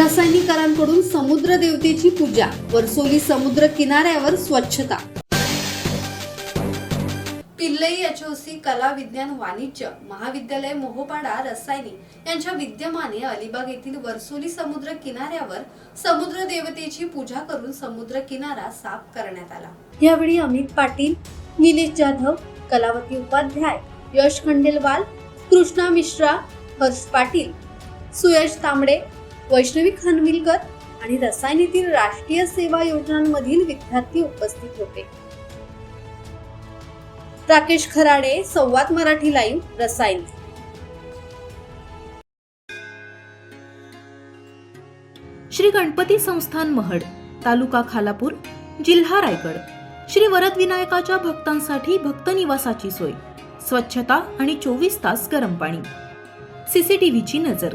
रसायनिकांकडून समुद्र देवतेची पूजा वर्सोली समुद्र किनाऱ्यावर स्वच्छता. पिल्लई एचओसी कला विज्ञान वाणिज्य महाविद्यालय मोहोपाडा रसायनी यांच्या विद्यमाने अलिबाग येथील वर्सोली समुद्र किनाऱ्यावर समुद्र देवतेची पूजा करून समुद्र किनारा साफ करण्यात आला. यावेळी अमित पाटील निलेश जाधव कलावती उपाध्याय यश खंडेलवाल कृष्णा मिश्रा हर्ष पाटील सुयश तांबडे वैष्णवी खानविलकर आणि रसायनीतील राष्ट्रीय सेवा योजनांमधील विद्यार्थी उपस्थित होते. राकेश खराडे संवाद मराठी लाईव्ह रसायन. श्री गणपती संस्थान महड तालुका खालापूर जिल्हा रायगड. श्री वरद विनायकाच्या भक्तांसाठी भक्त निवासाची सोय स्वच्छता आणि चोवीस तास गरम पाणी. सीसीटीव्हीची नजर.